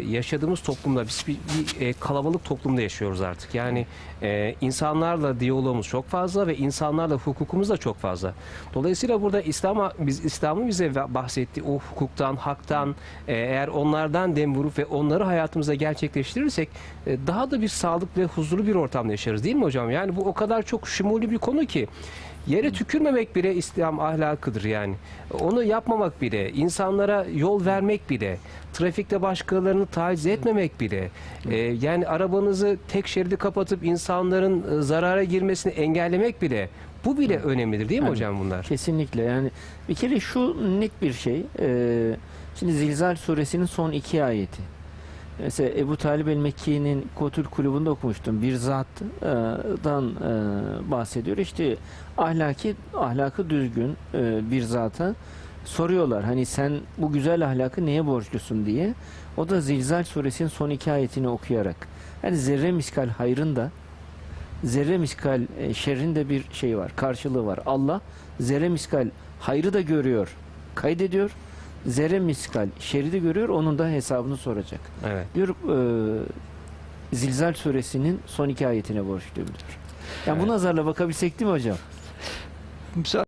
yaşadığımız toplumda biz bir, bir, e, kalabalık toplumda yaşıyoruz artık. Yani e, insanlarla diyalogumuz çok fazla ve insanlarla hukukumuz da çok fazla. Dolayısıyla burada İslam'a biz İslam'ın bize bahsettiği o hukuktan, haktan e, eğer onlardan dem vurup ve onları hayatımıza gerçekleştirirsek e, daha da bir sağlıklı ve huzurlu bir ortamda yaşarız değil mi hocam? Yani bu o kadar çok şumuli bir konu ki Yere tükürmemek bile İslam ahlakıdır yani. Onu yapmamak bile, insanlara yol vermek bile, trafikte başkalarını taciz etmemek bile, e, yani arabanızı tek şeridi kapatıp insanların e, zarara girmesini engellemek bile, bu bile önemlidir değil mi Yani hocam bunlar? Kesinlikle yani bir kere şu net bir şey. Ee, şimdi Zilzal suresinin son iki ayeti. Mesela Ebu Talib el-Mekki'nin Kotul Kulübü'nde okumuştum. Bir zattan e, bahsediyor. İşte ahlaki, ahlakı düzgün e, bir zata soruyorlar. Hani sen bu güzel ahlakı neye borçlusun diye. O da Zilzal suresinin son iki ayetini okuyarak. Yani zerre miskal hayrın da zerre miskal e, şerrin de bir şey var, karşılığı var. Allah zerre miskal hayrı da görüyor, kaydediyor. Zerre miskal şerri de görüyor, onun da hesabını soracak. Evet. Diyor e, Zilzal suresinin son iki ayetine borçluyum diyor. Yani bu Evet. nazarla bakabilsek değil mi hocam? Müsaade